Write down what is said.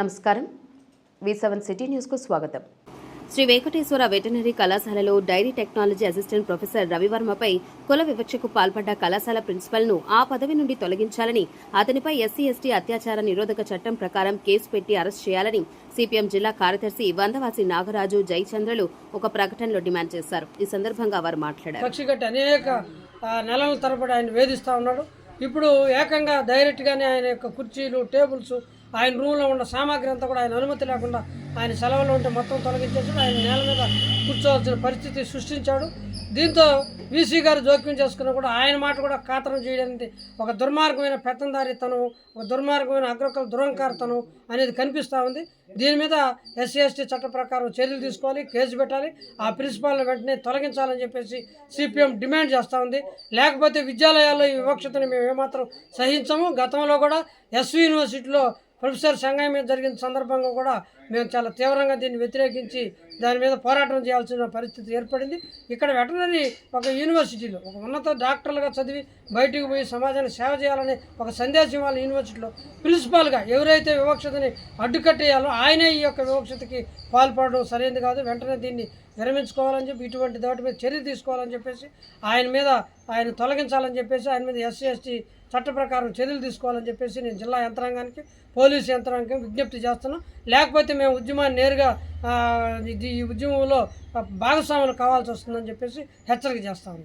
నమస్కారం. వి seven city న్యూస్కు స్వాగతం. శ్రీ వెంకటేశ్వర వెటనరీ కళాశాలలో డైరీ టెక్నాలజీ అసిస్టెంట్ ప్రొఫెసర్ రవివర్మపై కుల వివక్షకు పాల్పడ్డ కళాశాల ప్రిన్సిపల్ను ఆ పదవి నుండి తొలగించాలని అతనిపై ఎస్సీ ఎస్టీ అత్యాచార నిరోధక చట్టం ప్రకారం కేసు పెట్టి అరెస్ట్ చేయాలని సిపిఎం జిల్లా కార్యదర్శి వందవాసి నాగరాజు జయచంద్రలు ఒక ప్రకటనలో డిమాండ్ చేశారు. ఈ సందర్భంగా వారు మాట్లాడారు. అనేక నెలల తరబడి ఆయన వేధిస్తూ ఉన్నాడు. ఇప్పుడు ఏకంగా డైరెక్ట్గానే ఆయన యొక్క కుర్చీలు టేబుల్స్ ఆయన రూమ్లో ఉన్న సామాగ్రి అంతా కూడా ఆయన అనుమతి లేకుండా ఆయన సెలవులో ఉంటే మొత్తం తొలగించేసి ఆయన నేల మీద కూర్చోవాల్సిన పరిస్థితి సృష్టించాడు. దీంతో వీసీ గారు జోక్యం చేసుకున్న కూడా ఆయన మాట కూడా ఖాతరం చేయడానికి ఒక దుర్మార్గమైన పెత్తందారితనం ఒక దుర్మార్గమైన అగ్రకుల దురంకారతనం అనేది కనిపిస్తూ ఉంది. దీని మీద ఎస్సీ ఎస్టీ చట్ట ప్రకారం చర్యలు తీసుకోవాలి కేసు పెట్టాలి. ఆ ప్రిన్సిపాల్ని వెంటనే తొలగించాలని చెప్పేసి సిపిఎం డిమాండ్ చేస్తూ ఉంది. లేకపోతే విద్యాలయాల్లో ఈ వివక్షతను మేము ఏమాత్రం సహించము. గతంలో కూడా ఎస్వి యూనివర్సిటీలో ప్రొఫెసర్ సంఘం మీద జరిగిన సందర్భంగా కూడా మేము చాలా తీవ్రంగా దీన్ని వ్యతిరేకించి దాని మీద పోరాటం చేయాల్సిన పరిస్థితి ఏర్పడింది. ఇక్కడ వెటనరీ ఒక యూనివర్సిటీలో ఒక ఉన్నత డాక్టర్లుగా చదివి బయటికి పోయి సమాజాన్ని సేవ చేయాలని ఒక సందేశం వాళ్ళ యూనివర్సిటీలో ప్రిన్సిపాల్గా ఎవరైతే వివక్షతని అడ్డుకట్టేయాలో ఆయనే ఈ యొక్క వివక్షతకి పాల్పడడం సరైనది కాదు. వెంటనే దీన్ని విరమించుకోవాలని చెప్పి ఇటువంటి దాటి మీద చర్య తీసుకోవాలని చెప్పేసి ఆయన మీద ఆయన తొలగించాలని చెప్పేసి ఆయన మీద ఎస్సీ ఎస్టీ చట్ట ప్రకారం చర్యలు తీసుకోవాలని చెప్పేసి నేను జిల్లా యంత్రాంగానికి పోలీసు యంత్రాంగానికి విజ్ఞప్తి చేస్తున్నాం. లేకపోతే మేము ఉద్యమాన్ని నేరుగా ఇది ఈ ఉద్యమంలో భాగస్వాములు కావాల్సి వస్తుందని చెప్పేసి హెచ్చరిక చేస్తాము